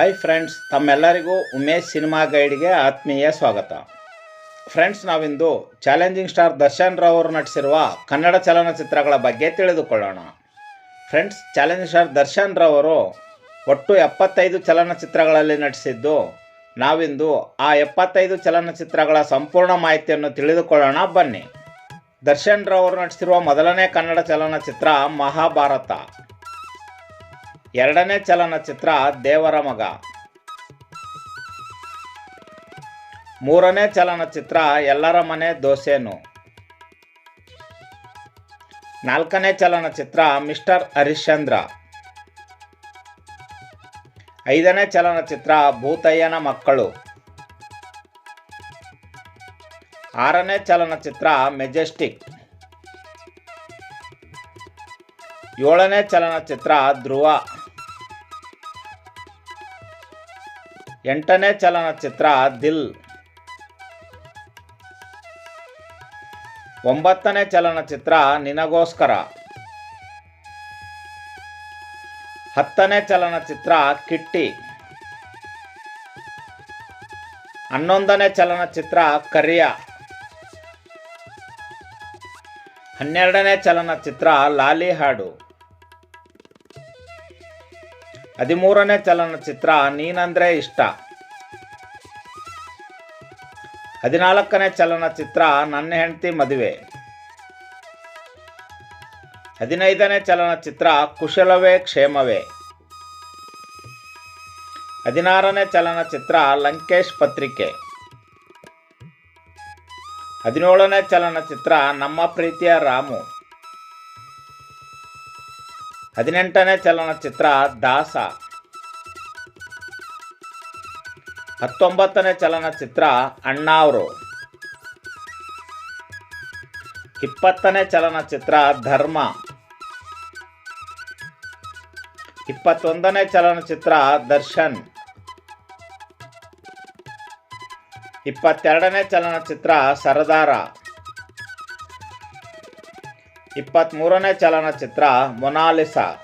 Hi friends ತಮ್ಮೆಲ್ಲರಿಗೂ Umesh cinema ಗೈಡ್ಗೆ ಆತ್ಮೀಯ ಸ್ವಾಗತ. ಫ್ರೆಂಡ್ಸ್ ನಾವಿಂದು ಚಾಲೆಂಜಿಂಗ್ ಸ್ಟಾರ್ ದರ್ಶನ್ ರಾವ್ ಅವರು ನಟಿಸಿರುವ ಕನ್ನಡ ಚಲನಚಿತ್ರಗಳ ಬಗ್ಗೆ ತಿಳಿದುಕೊಳ್ಳೋಣ. Friends challenging star Darshan Rao ಅವರು ಒಟ್ಟು ಎಪ್ಪತ್ತೈದು ಚಲನಚಿತ್ರಗಳಲ್ಲಿ ನಟಿಸಿದ್ದು, ನಾವಿಂದು ಆ ಎಪ್ಪತ್ತೈದು ಚಲನಚಿತ್ರಗಳ ಸಂಪೂರ್ಣ ಮಾಹಿತಿಯನ್ನು ತಿಳಿದುಕೊಳ್ಳೋಣ, ಬನ್ನಿ. ದರ್ಶನ್ ರಾವ್ ಅವರು ನಟಿಸಿರುವ ಮೊದಲನೇ ಕನ್ನಡ ಚಲನಚಿತ್ರ ಮಹಾಭಾರತ. ಎರಡನೇ ಚಲನಚಿತ್ರ ದೇವರ ಮಗ. ಮೂರನೇ ಚಲನಚಿತ್ರ ಎಲ್ಲರ ಮನೆ ದೋಸೆನು. ನಾಲ್ಕನೇ ಚಲನಚಿತ್ರ ಮಿಸ್ಟರ್ ಹರಿಶ್ಚಂದ್ರ. ಐದನೇ ಚಲನಚಿತ್ರ ಭೂತಯ್ಯನ ಮಕ್ಕಳು. ಆರನೇ ಚಲನಚಿತ್ರ ಮೆಜೆಸ್ಟಿಕ್. ಏಳನೇ ಚಲನಚಿತ್ರ ಧ್ರುವ. ಎಂಟನೇ ಚಲನಚಿತ್ರ ದಿಲ್. ಒಂಬತ್ತನೇ ಚಲನಚಿತ್ರ ನಿನಗೋಸ್ಕರ. ಹತ್ತನೇ ಚಲನಚಿತ್ರ ಕಿಟ್ಟಿ. ಹನ್ನೊಂದನೇ ಚಲನಚಿತ್ರ ಕರಿಯ. ಹನ್ನೆರಡನೇ ಚಲನಚಿತ್ರ ಲಾಲಿ ಹಾಡು ಹದಿಮೂರನೇ ಚಲನಚಿತ್ರ ನೀನಂದ್ರೆ ಇಷ್ಟ. ಹದಿನಾಲ್ಕನೇ ಚಲನಚಿತ್ರ ನನ್ನ ಹೆಂಡತಿ ಮದುವೆ. ಹದಿನೈದನೇ ಚಲನಚಿತ್ರ ಕುಶಲವೇ ಕ್ಷೇಮವೇ. ಹದಿನಾರನೇ ಚಲನಚಿತ್ರ ಲಂಕೇಶ್ ಪತ್ರಿಕೆ. ಹದಿನೇಳನೇ ಚಲನಚಿತ್ರ ನಮ್ಮ ಪ್ರೀತಿಯ ರಾಮು. ಹದಿನೆಂಟನೇ ಚಲನಚಿತ್ರ ದಾಸ. ಹತ್ತೊಂಬತ್ತನೇ ಚಲನಚಿತ್ರ ಅಣ್ಣಾವ್ರು. ಇಪ್ಪತ್ತನೇ ಚಲನಚಿತ್ರ ಧರ್ಮ. ಇಪ್ಪತ್ತೊಂದನೇ ಚಲನಚಿತ್ರ ದರ್ಶನ್. ಇಪ್ಪತ್ತೆರಡನೇ ಚಲನಚಿತ್ರ ಸರದಾರ. ಇಪ್ಪತ್ತ್ಮೂರನೇ ಚಲನಚಿತ್ರ ಮೊನಾಲಿಸಾ.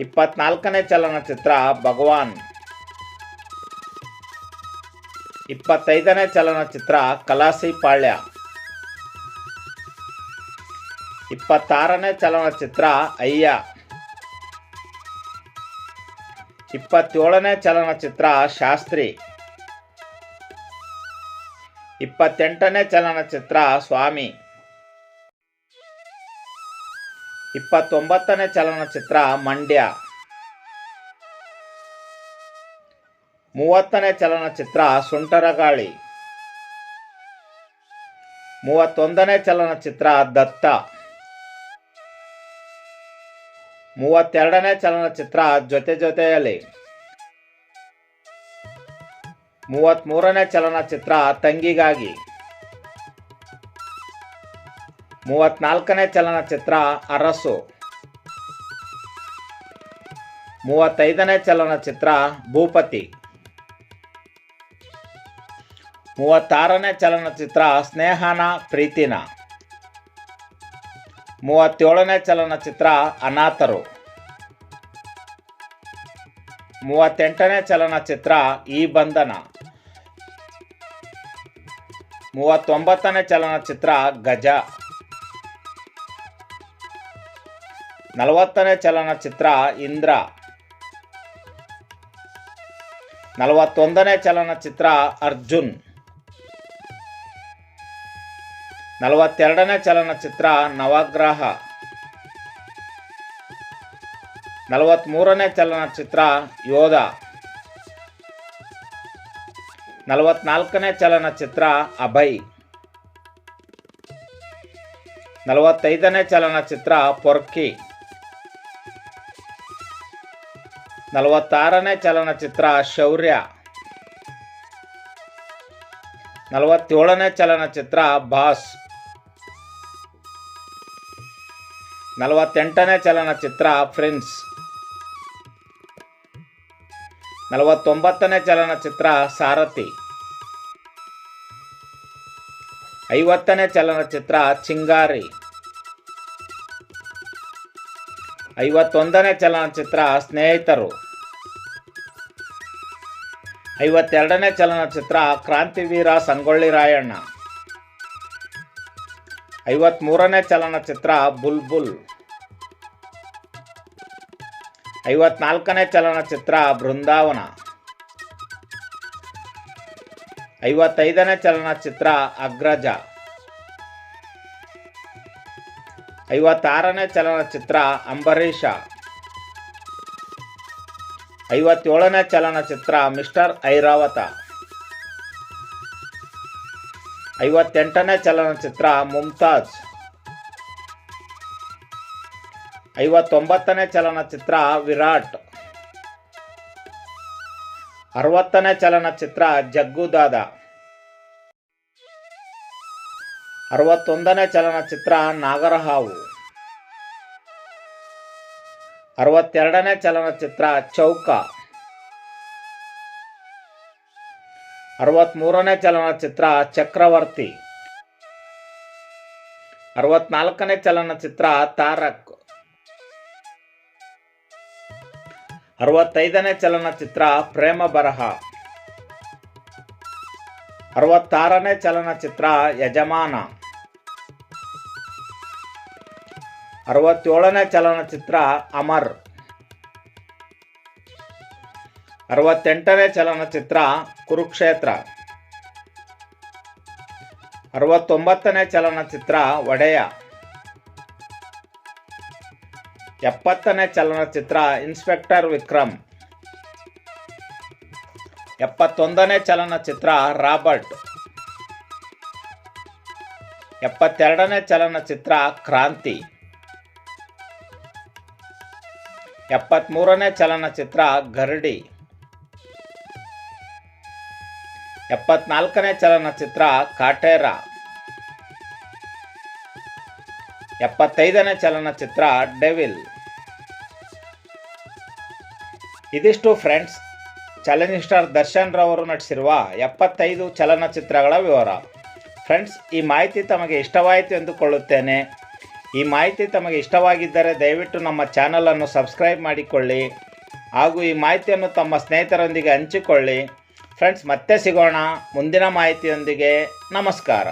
ಇಪ್ಪತ್ನಾಲ್ಕನೇ ಚಲನಚಿತ್ರ ಭಗವಾನ್. ಇಪ್ಪತ್ತೈದನೇ ಚಲನಚಿತ್ರ ಕಲಾಸಿ ಪಾಳ್ಯ. ಇಪ್ಪತ್ತಾರನೇ ಚಲನಚಿತ್ರ ಅಯ್ಯ. ಇಪ್ಪತ್ತೇಳನೇ ಚಲನಚಿತ್ರ ಶಾಸ್ತ್ರಿ. ಇಪ್ಪತ್ತೆಂಟನೇ ಚಲನಚಿತ್ರ, ಸ್ವಾಮಿ. ಇಪ್ಪತ್ತೊಂಬತ್ತನೇ ಚಲನಚಿತ್ರ, ಮಂಡ್ಯ. ಮೂವತ್ತನೇ ಚಲನಚಿತ್ರ, ಸುಂಟರಗಾಳಿ. ಮೂವತ್ತೊಂದನೇ ಚಲನಚಿತ್ರ, ದತ್ತ. ಮೂವತ್ತೆರಡನೇ ಚಲನಚಿತ್ರ, ಜೊತೆ ಜೊತೆಯಲ್ಲಿ. ಮೂವತ್ತ್ಮೂರನೇ ಚಲನಚಿತ್ರ ತಂಗಿಗಾಗಿ. ಮೂವತ್ನಾಲ್ಕನೇ ಚಲನಚಿತ್ರ ಅರಸು. ಮೂವತ್ತೈದನೇ ಚಲನಚಿತ್ರ ಭೂಪತಿ. ಮೂವತ್ತಾರನೇ ಚಲನಚಿತ್ರ ಸ್ನೇಹನ ಪ್ರೀತಿನ. ಮೂವತ್ತೇಳನೇ ಚಲನಚಿತ್ರ ಅನಾಥರು. ಮೂವತ್ತೆಂಟನೇ ಚಲನಚಿತ್ರ ಈ ಬಂಧನ. ಮೂವತ್ತೊಂಬತ್ತನೇ ಚಲನಚಿತ್ರ ಗಜ. ನಲವತ್ತನೇ ಚಲನಚಿತ್ರ ಇಂದ್ರ. ನಲವತ್ತೊಂದನೇ ಚಲನಚಿತ್ರ ಅರ್ಜುನ್. ನಲವತ್ತೆರಡನೇ ಚಲನಚಿತ್ರ ನವಗ್ರಹ. ನಲವತ್ತ್ಮೂರನೇ ಚಲನಚಿತ್ರ ಯೋಧ. ನಲವತ್ನಾಲ್ಕನೇ ಚಲನಚಿತ್ರ ಅಭಯ್. ನಲವತ್ತೈದನೇ ಚಲನಚಿತ್ರ ಪೊರ್ಕಿ. ನಲವತ್ತಾರನೇ ಚಲನಚಿತ್ರ ಶೌರ್ಯ. ನಲವತ್ತೇಳನೇ ಚಲನಚಿತ್ರ ಬಾಸ್. ನಲವತ್ತೆಂಟನೇ ಚಲನಚಿತ್ರ ಫ್ರೆಂಡ್ಸ್. ನಲವತ್ತೊಂಬತ್ತನೇ ಚಲನಚಿತ್ರ ಸಾರಥಿ. ಐವತ್ತನೇ ಚಲನಚಿತ್ರ ಚಿಂಗಾರಿ. ಐವತ್ತೊಂದನೇ ಚಲನಚಿತ್ರ ಸ್ನೇಹಿತರು. ಐವತ್ತೆರಡನೇ ಚಲನಚಿತ್ರ ಕ್ರಾಂತಿವೀರ ಸಂಗೊಳ್ಳಿ ರಾಯಣ್ಣ. ಐವತ್ತ್ಮೂರನೇ ಚಲನಚಿತ್ರ ಬುಲ್ಬುಲ್. ಐವತ್ನಾಲ್ಕನೇ ಚಲನಚಿತ್ರ ಬೃಂದಾವನ. ಐವತ್ತೈದನೇ ಚಲನಚಿತ್ರ ಅಗ್ರಜ. ಐವತ್ತಾರನೇ ಚಲನಚಿತ್ರ ಅಂಬರೀಷ. ಐವತ್ತೇಳನೇ ಚಲನಚಿತ್ರ ಮಿಸ್ಟರ್ ಐರಾವತ. ಐವತ್ತೆಂಟನೇ ಚಲನಚಿತ್ರ ಮುಮ್ತಾಜ್. ಐವತ್ತೊಂಬತ್ತನೇ ಚಲನಚಿತ್ರ ವಿರಾಟ್. ಅರವತ್ತನೇ ಚಲನಚಿತ್ರ ಜಗ್ಗುದಾದ ಅರವತ್ತೊಂದನೇ ಚಲನಚಿತ್ರ ನಾಗರಹಾವು. ಅರವತ್ತೆರಡನೇ ಚಲನಚಿತ್ರ ಚೌಕ. ಅರವತ್ತ್ಮೂರನೇ ಚಲನಚಿತ್ರ ಚಕ್ರವರ್ತಿ. ಅರವತ್ನಾಲ್ಕನೇ ಚಲನಚಿತ್ರ ತಾರಕ್. ಅರವತ್ತೈದನೇ ಚಲನಚಿತ್ರ ಪ್ರೇಮ ಬರಹ. ಅರವತ್ತಾರನೇ ಚಲನಚಿತ್ರ ಯಜಮಾನ. ಅರವತ್ತೇಳನೇ ಚಲನಚಿತ್ರ ಅಮರ್. ಅರವತ್ತೆಂಟನೇ ಚಲನಚಿತ್ರ ಕುರುಕ್ಷೇತ್ರ. ಅರವತ್ತೊಂಬತ್ತನೇ ಚಲನಚಿತ್ರ ಒಡೆಯ. ಎಪ್ಪತ್ತನೇ ಚಲನಚಿತ್ರ ಇನ್ಸ್ಪೆಕ್ಟರ್ ವಿಕ್ರಮ್. ಎಪ್ಪತ್ತೊಂದನೇ ಚಲನಚಿತ್ರ ರಾಬರ್ಟ್. ಎಪ್ಪತ್ತೆರಡನೇ ಚಲನಚಿತ್ರ ಕ್ರಾಂತಿ. ಎಪ್ಪತ್ತ್ಮೂರನೇ ಚಲನಚಿತ್ರ ಗರಡಿ. ಎಪ್ಪತ್ನಾಲ್ಕನೇ ಚಲನಚಿತ್ರ ಕಾಟೇರ. ಎಪ್ಪತ್ತೈದನೇ ಚಲನಚಿತ್ರ ಡೆವಿಲ್. ಇದಿಷ್ಟು ಫ್ರೆಂಡ್ಸ್ ಚಾಲೆಂಜಿಂಗ್ ಸ್ಟಾರ್ ದರ್ಶನ್ ರವರು ನಟಿಸಿರುವ ಎಪ್ಪತ್ತೈದು ಚಲನಚಿತ್ರಗಳ ವಿವರ. ಫ್ರೆಂಡ್ಸ್, ಈ ಮಾಹಿತಿ ತಮಗೆ ಇಷ್ಟವಾಯಿತು ಎಂದುಕೊಳ್ಳುತ್ತೇನೆ. ಈ ಮಾಹಿತಿ ತಮಗೆ ಇಷ್ಟವಾಗಿದ್ದರೆ ದಯವಿಟ್ಟು ನಮ್ಮ ಚಾನಲನ್ನು ಸಬ್ಸ್ಕ್ರೈಬ್ ಮಾಡಿಕೊಳ್ಳಿ. ಹಾಗೂ ಈ ಮಾಹಿತಿಯನ್ನು ತಮ್ಮ ಸ್ನೇಹಿತರೊಂದಿಗೆ ಹಂಚಿಕೊಳ್ಳಿ. ಫ್ರೆಂಡ್ಸ್, ಮತ್ತೆ ಸಿಗೋಣ. ಮುಂದಿನ ಮಾಹಿತಿಯೊಂದಿಗೆ ನಮಸ್ಕಾರ.